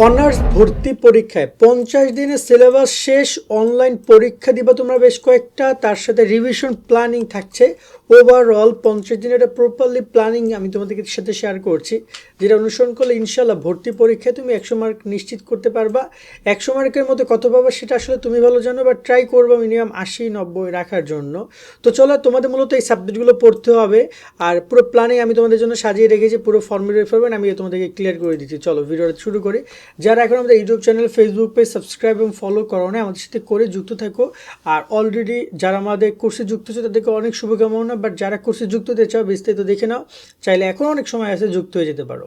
Honours ভর্তি পরীক্ষায় পঞ্চাশ দিনের সিলেবাস শেষ, অনলাইন পরীক্ষা দিবা তোমরা বেশ কয়েকটা, তার সাথে রিভিশন প্ল্যানিং থাকছে। ওভারঅল পঞ্চাশ দিনের একটা প্রপারলি প্ল্যানিং আমি তোমাদেরকে সাথে শেয়ার করছি, যেটা অনুসরণ করলে ইনশাল্লাহ ভর্তি পরীক্ষায় তুমি একশো মার্ক নিশ্চিত করতে পারবা। একশো মার্কের মধ্যে কত পাবা সেটা আসলে তুমি ভালো জানো বা ট্রাই করবা মিনিমাম আশি, নব্বই রাখার জন্য। তো চলো, তোমাদের মূলত এই সাবজেক্টগুলো পড়তে হবে, আর পুরো প্ল্যানিং আমি তোমাদের জন্য সাজিয়ে রেখেছি, পুরো ফর্মুলা ফরবেন আমি তোমাদেরকে ক্লিয়ার করে দিচ্ছি। চলো ভিডিওটা শুরু করি। যারা এখন আমাদের YouTube channel Facebook page subscribe এবং ফলো করো না, আমাদের সাথে করে যুক্ত থাকো। আর অলরেডি যারা আমাদের কোর্সে যুক্ত হচ্ছে তাদেরকে অনেক শুভকামনা বাট যারা কোর্সে যুক্ত হতে চাও, বিস্তারিত দেখে নাও। চাইলে এখনও অনেক সময় আছে যুক্ত হয়ে যেতে পারো।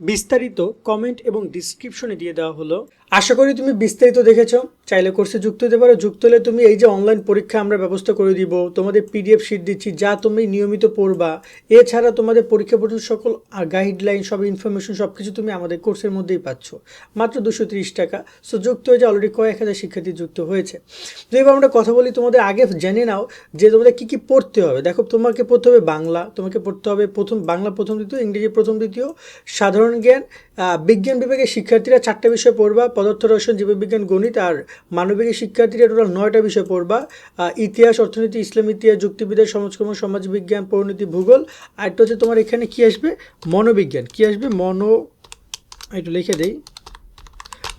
বিস্তারিত কমেন্ট এবং ডিসক্রিপশনে দিয়ে দেওয়া হলো। আশা করি তুমি বিস্তারিত দেখেছ। চাইলে কোর্সে যুক্ত হতে পারো। যুক্ত হলে তুমি এই যে অনলাইন পরীক্ষা আমরা ব্যবস্থা করে দিব, তোমাদের পিডিএফ শিট দিচ্ছি, যা তুমি নিয়মিত পড়বা। এছাড়া তোমাদের পরীক্ষা পর্যন্ত সকল গাইডলাইন সব ইনফরমেশন সব কিছু তুমি আমাদের কোর্সের মধ্যেই পাচ্ছ। মাত্র দুশো তিরিশ টাকা। সো যুক্ত হয়েছে অলরেডি কয়েক হাজার শিক্ষার্থী যুক্ত হয়েছে। তো এবার আমরা কথা বলি তোমাদের আগে জেনে নাও যে তোমাদের কী কী পড়তে হবে। দেখো, তোমাকে পড়তে হবে বাংলা, তোমাকে পড়তে হবে প্রথম, বাংলা প্রথম, দ্বিতীয়, ইংরেজি প্রথম, দ্বিতীয়, সাধারণ জ্ঞান বিজ্ঞান বিভাগের শিক্ষার্থীরা চারটা বিষয় পড়বা পদার্থ রসায়ন জীববিজ্ঞান, গণিত আর মানবিকের শিক্ষার্থীরা টোটাল নয়টা বিষয় পড়বা। ইতিহাস, অর্থনীতি, ইসলাম, ইতিহাস, যুক্তিবিদ্যা, সমাজকর্ম, সমাজবিজ্ঞান, পরিণতি, ভূগোল আর একটা হচ্ছে তোমার এখানে কি আসবে? মনোবিজ্ঞান। কি আসবে? মনো, একটু লিখে দেই।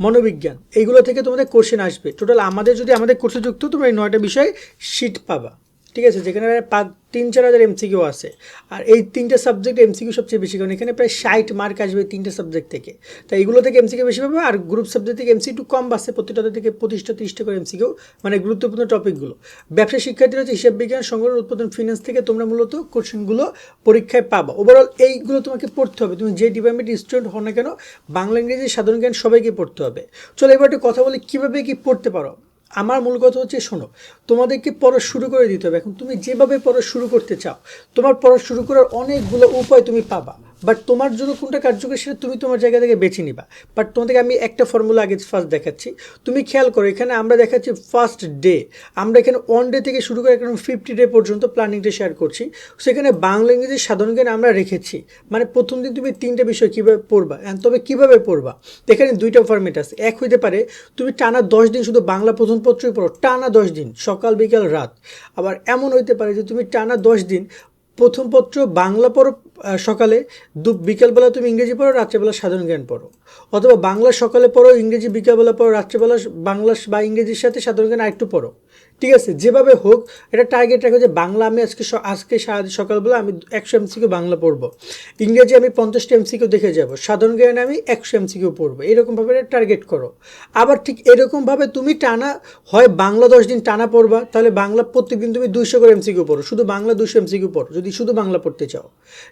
মনোবিজ্ঞান। এইগুলো থেকে তোমাদের কোশ্চেন আসবে। টোটাল আমাদের যদি আমাদের কোর্সে যুক্ত তোমরা এই নয়টা বিষয় শিট পাবা। ঠিক আছে, যেখানে পাঁচ, তিন, চার হাজার এমসিকিউ আছে। আর এই তিনটা সাবজেক্ট এমসিকিউ সবচেয়ে বেশি, কারণ এখানে প্রায় ষাট মার্ক আসবে তিনটে সাবজেক্ট থেকে। তাই এগুলো থেকে এমসিকিউ বেশি পাবে, আর গ্রুপ সাবজেক্ট থেকে এমসি একটু কম বাসে প্রত্যেকটা থেকে পঁচিশটা, তিরিশটা করে এমসিকিউ মানে গুরুত্বপূর্ণ টপিকগুলো ব্যবসা শিক্ষার্থীরা হচ্ছে হিসাব বিজ্ঞান সংগঠন উৎপাদন ফিনান্স থেকে তোমরা মূলত কোশ্চেনগুলো পরীক্ষায় পাবা। ওভারঅল এইগুলো তোমাকে পড়তে হবে। তুমি যে ডিপার্টমেন্টের স্টুডেন্ট হও না কেন, বাংলা, ইংরেজি, সাধারণ জ্ঞান সবাইকে পড়তে হবে। চলো এবার একটু কথা বলি কীভাবে কি পড়তে পারো। আমার মূল কথা হচ্ছে, শোনো, তোমাদেরকে পড়া শুরু করে দিতে হবে। এখন তুমি যেভাবে পড়া শুরু করতে চাও, তোমার পড়া শুরু করার অনেকগুলো উপায় তুমি পাবা। বাট তোমার জন্য কোনটা কার্যকরী সেটা তুমি তোমার জায়গা থেকে বেছে নিবা। বাট তোমাদেরকে আমি একটা ফর্মুলা আগে ফার্স্ট দেখাচ্ছি। তুমি খেয়াল করো, এখানে আমরা দেখাচ্ছি ফার্স্ট ডে আমরা এখানে ওয়ান ডে থেকে শুরু করে এখন ফিফটি ডে পর্যন্ত প্ল্যানিংটা শেয়ার করছি। সেখানে বাংলা ইংরেজি সাধারণ জ্ঞান আমরা রেখেছি। মানে প্রথম দিন তুমি তিনটে বিষয় কীভাবে পড়বা তবে কীভাবে পড়বা। এখানে দুইটা ফর্মেট আছে। এক হইতে পারে, তুমি টানা দশ দিন শুধু বাংলা প্রথম পত্রই পড়ো, টানা দশ দিন, সকাল, বিকাল, রাত। আবার এমন হইতে পারে যে তুমি টানা দশ দিন প্রথম পত্র বাংলা পড়ো সকালে দু বিকেলবেলা তুমি ইংরেজি পড়ো, রাত্রেবেলা সাধারণ জ্ঞান পড়ো। অথবা বাংলা সকালে পড়ো, ইংরেজি বিকেলবেলা পড়ো, রাত্রেবেলা বাংলা বা ইংরেজির সাথে সাধারণ জ্ঞান আরেকটু পড়ো। ঠিক আছে, যেভাবে হোক, এটা টার্গেট রাখো যে বাংলা আমি আজকে আজকে সকালবেলা আমি একশো এমসিকিউ বাংলা পড়ব। ইংরেজি আমি পঞ্চাশটা এমসিকিউ দেখে যাব, সাধারণ জ্ঞানে আমি একশো এমসিকিউ পড়ব। এরকমভাবে এটা টার্গেট করো। আবার ঠিক এরকমভাবে তুমি টানা, হয় বাংলা দশ দিন টানা পড়বা, তাহলে বাংলা প্রত্যেকদিন তুমি দুইশো করে এমসিকিউ পড়ো। শুধু বাংলা দুইশো এমসিকিউ পড়ো, যদি শুধু বাংলা পড়তে চাও।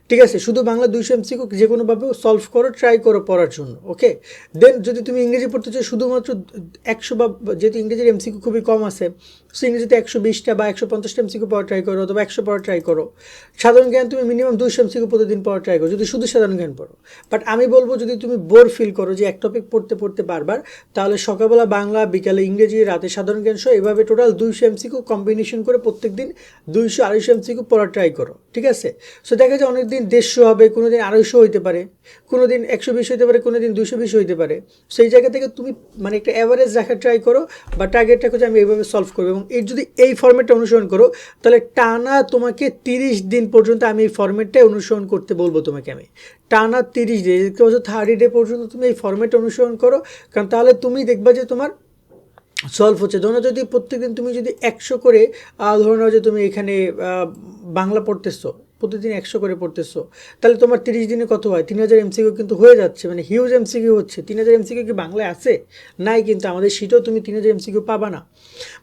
ঠিক আছে, শুধু বাংলা দুইশো এমসিকিউ যে কোনোভাবে সলভ করো ট্রাই করো পড়ার জন্য ওকে দেন যদি তুমি ইংরেজি পড়তে চাও, শুধুমাত্র একশো বা যেহেতু ইংরেজির এমসিকিউ খুবই কম আছে সো ইংরেজিতে একশো বিশটা বা একশো পঞ্চাশটা এমসিকিউ পড়া ট্রাই করো অথবা একশো পড়া ট্রাই করো, সাধারণ জ্ঞান তুমি মিনিমাম দুইশো এমসিকিউ প্রতিদিন পড়া ট্রাই করো, যদি শুধু সাধারণ জ্ঞান পড়ো। বাট আমি বলব যদি তুমি বোর ফিল করো যে এক টপিক পড়তে পড়তে বারবার, তাহলে সকালবেলা বাংলা, বিকালে ইংরেজি, রাতে সাধারণ জ্ঞান সহ এভাবে টোটাল দুইশো এমসিকিউ কম্বিনেশন করে প্রত্যেক দিন দুইশো আড়াইশো এমসিকিউ পড়া ট্রাই করো। ঠিক আছে? সো দেখা যায় অনেক দিন দেড়শো হবে কোনো দিন আড়াইশো হইতে পারে কোনো দিন একশো বিশ হইতে পারে কোনো দিন দুশো বিশ হইতে পারে। সেই জায়গা থেকে তুমি মানে একটা অ্যাভারেজ রাখার ট্রাই করো, বা টার্গেট রাখো যে আমি এইভাবে সলভ করব। এবং এই যদি এই ফর্মেটটা অনুসরণ করো, তাহলে টানা তোমাকে তিরিশ দিন পর্যন্ত আমি এই ফর্মেটটাই অনুসরণ করতে বলব তোমাকে আমি। টানা তিরিশ ডে দেখতে পাচ্ছ থার্টি ডে পর্যন্ত তুমি এই ফর্মেটটা অনুসরণ করো, কারণ তাহলে তুমি দেখবা যে তোমার সলভ হচ্ছে। ধরো যদি প্রত্যেকদিন তুমি যদি একশো করে ধরে নাও যে তুমি এখানে বাংলা পড়তেছো, প্রতিদিন একশো করে পড়তেছো, তাহলে তোমার তিরিশ দিনে কত হয়? তিন হাজার এমসিকিউ কিন্তু হয়ে যাচ্ছে মানে হিউজ এমসিকিউ হচ্ছে। তিন হাজার এমসিকিউ কি বাংলায় আছে? নাই কিন্তু আমাদের সিটেও তুমি তিন হাজার এমসিকিউ পাবা না।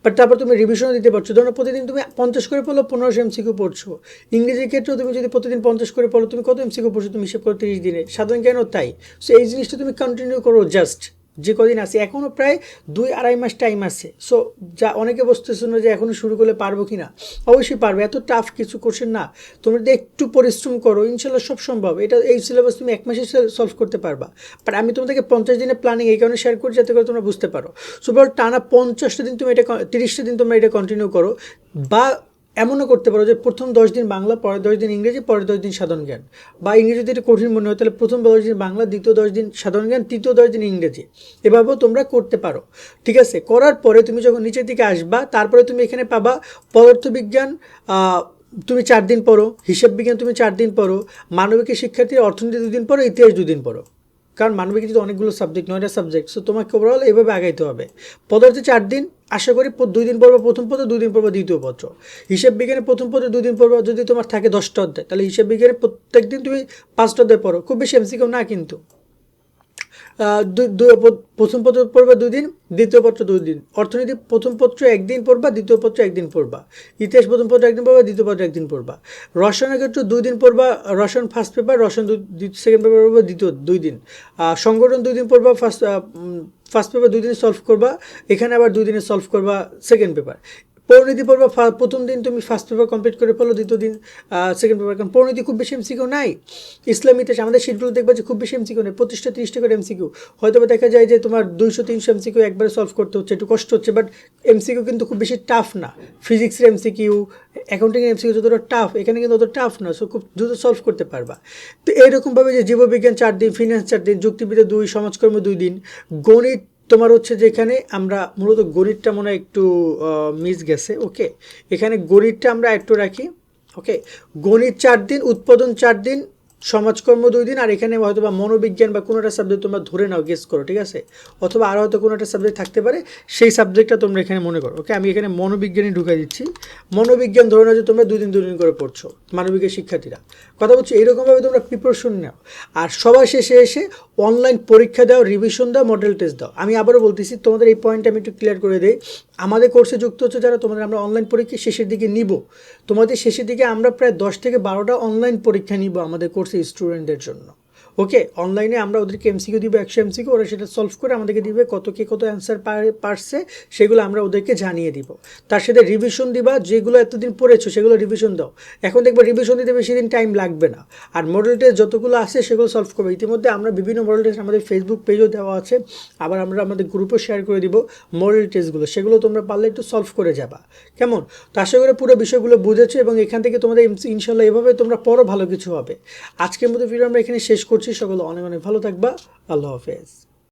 বাট তারপর তুমি রিভিশনও দিতে পারছ। ধরো প্রতিদিন তুমি পঞ্চাশ করে পড়ল, পনেরোশো এমসিকিউ পড়ছো। ইংরেজির ক্ষেত্রেও তুমি যদি প্রতিদিন পঞ্চাশ করে পড়ো তুমি কত এমসিকিউ পড়ছো? তুমি হিসেব করো তিরিশ দিনে। সাধারণ কেন তাই। সো এই জিনিসটা তুমি কন্টিনিউ করো জাস্ট যে কদিন আছে এখনও প্রায় দুই আড়াই মাস টাইম আছে। সো যা অনেকে বসতেছে না যে এখনও শুরু করলে পারব কি না অবশ্যই পারবে, এত টাফ কিছু কোশ্চেন না। তোমরা যদি একটু পরিশ্রম করো, ইনশাল্লাহ সব সম্ভব। এটা এই সিলেবাস তুমি এক মাসে সলভ করতে পারবা। বাট আমি তোমাদেরকে পঞ্চাশ দিনের প্ল্যানিং এই কারণে শেয়ার করি যাতে করে তোমরা বুঝতে পারো। সো টানা পঞ্চাশটা দিন তুমি এটা তিরিশটা দিন তোমরা এটা কন্টিনিউ করো। বা এমনও করতে পারো যে প্রথম দশ দিন বাংলা, পরের দশ দিন ইংরেজি, পরের দশ দিন সাধারণ জ্ঞান। বা ইংরেজি যদি কঠিন মনে হয়, তাহলে প্রথম দশ দিন বাংলা, দ্বিতীয় দশ দিন সাধারণ জ্ঞান, তৃতীয় দশ দিন ইংরেজি। এভাবেও তোমরা করতে পারো। ঠিক আছে? করার পরে তুমি যখন নিচের দিকে আসবা, তারপরে তুমি এখানে পাবা পদার্থবিজ্ঞান তুমি চার দিন পড়ো, হিসাব বিজ্ঞান তুমি চার দিন পড়ো, মানবিকের শিক্ষার্থীর অর্থনীতি দুদিন পড়ো, ইতিহাস দুদিন পড়ো। কারণ মানবিক যদি অনেকগুলো সাবজেক্ট নয়টা সাবজেক্ট সো তোমাকে ওভারঅল এভাবে আগাইতে হবে। পদার্থে চার দিন আশা করি দুই দিন পর্ব প্রথম পত্র দুই দিন পর্ব দ্বিতীয় পত্র। হিসাব বিজ্ঞানে প্রথম পত্র দুই দিন পর্ব যদি তোমার থাকে দশটা অধ্যায়, তাহলে হিসাব বিজ্ঞানের প্রত্যেক দিন তুমি পাঁচটা অধ্যায় পড়ো। খুব বেশি এমসিকেও না কিন্তু। প্রথম পত্র পড়বা দুই দিন, দ্বিতীয় পত্র দুই দিন। অর্থনীতি প্রথম পত্র একদিন পড়বা, দ্বিতীয় পত্র একদিন পড়বা। ইতিহাস প্রথম পত্র একদিন পড়বা, দ্বিতীয় পত্র একদিন পড়বা। রসায়নের ক্ষেত্রে দুই দিন পড়বা, রসায়ন ফার্স্ট পেপার রসায়ন সেকেন্ড পেপার পড়বা, দ্বিতীয় দুই দিন। সংগঠন দুই দিন পড়বা ফার্স্ট ফার্স্ট পেপার দুই দিনে সলভ করবা, এখানে আবার দুই দিনে সলভ করবা সেকেন্ড পেপার পরিণতি পর্ব প্রথম দিন তুমি ফার্স্ট পেপার কমপ্লিট করে ফেলো, দ্বিতীয় দিন সেকেন্ড পেপার কারণ পরিণতি খুব বেশি এমসিকিউ নাই। ইসলাম ইতিহাস, আমাদের শিটগুলো দেখবা যে খুব বেশি এমসিকিউ নেই পঁচিশটা তিরিশটা করে এমসিকিউ হয়তো দেখা যায় যে তোমার দুইশো, তিনশো এমসিকিউ একবারে সলভ করতে হচ্ছে, একটু কষ্ট হচ্ছে বাট এমসিকিউ কিন্তু খুব বেশি টাফ না। ফিজিক্সের এমসিকিউ অ্যাকাউন্টিং এমসিকিউ যতটা টাফ এখানে কিন্তু অত টাফ না সো খুব দ্রুত সলভ করতে পারবা। তো এইরকমভাবে যে জীববিজ্ঞান চার দিন ফিনান্স চার দিন, যুক্তিবিদ্যা দুই, সমাজকর্ম দুই দিন, গণিত তোমার হচ্ছে যে এখানে আমরা মূলত গণিতটা মনে একটু মিস গেছে ওকে এখানে গণিতটা আমরা একটু রাখি ওকে গণিত চার দিন, উৎপাদন চার দিন সমাজকর্ম দুই দিন, আর এখানে হয়তো বা মনোবিজ্ঞান বা কোনো একটা সাবজেক্ট তোমরা ধরে নাও গেস করো, ঠিক আছে? অথবা আরও হয়তো কোনো একটা সাবজেক্ট থাকতে পারে, সেই সাবজেক্টটা তোমরা এখানে মনে করো ওকে আমি এখানে মনোবিজ্ঞানই ঢুকাই দিচ্ছি। মনোবিজ্ঞান ধরে নাও যে তোমরা দুই দিন দুই দিন করে পড়ছো, মানবিকের শিক্ষার্থীরা। কথা বলছি এইরকমভাবে তোমরা প্রিপারেশন নাও। আর সবার শেষে এসে অনলাইন পরীক্ষা দাও রিভিশন দাও মডেল টেস্ট দাও। আমি আবারও বলতেছি, তোমাদের এই পয়েন্টটা আমি একটু ক্লিয়ার করে দিই। আমাদের কোর্সে যুক্ত হচ্ছে যারা, তোমাদের আমরা অনলাইন পরীক্ষা শেষের দিকে নিব। তোমাদের শেষের দিকে আমরা প্রায় দশ থেকে বারোটা অনলাইন পরীক্ষা নিব আমাদের কোর্সে স্টুডেন্টদের জন্য। ওকে অনলাইনে আমরা ওদেরকে এমসিকিউ দিব, একশো এমসিকিউ ওরা সেটা সলভ করে আমাদেরকে দিবে কত কে কত অ্যান্সার পারছে, সেগুলো আমরা ওদেরকে জানিয়ে দিব। তার সাথে রিভিশন দিবা, যেগুলো এতদিন পড়েছো সেগুলো রিভিশন দাও। এখন দেখবে রিভিশন দিতে বেশি দিন টাইম লাগবে না। আর মডেল টেস্ট যতগুলো আছে সেগুলো সলভ করবে। ইতিমধ্যে আমরা বিভিন্ন মডেল টেস্ট আমাদের ফেসবুক পেজও দেওয়া আছে। আবার আমরা আমাদের গ্রুপও শেয়ার করে দিব মডেল টেস্টগুলো সেগুলো তোমরা পারলে একটু সলভ করে যাবা। কেমন? তো আশা করে পুরো বিষয়গুলো বুঝেছ এবং এখান থেকে তোমাদের ইনশাল্লাহ এভাবে তোমরা পরও ভালো কিছু হবে। আজকের মতো ভিডিও আমরা এখানে শেষ করছি। সকলে অনেক অনেক ভালো থাকবা। আল্লাহ হাফেজ।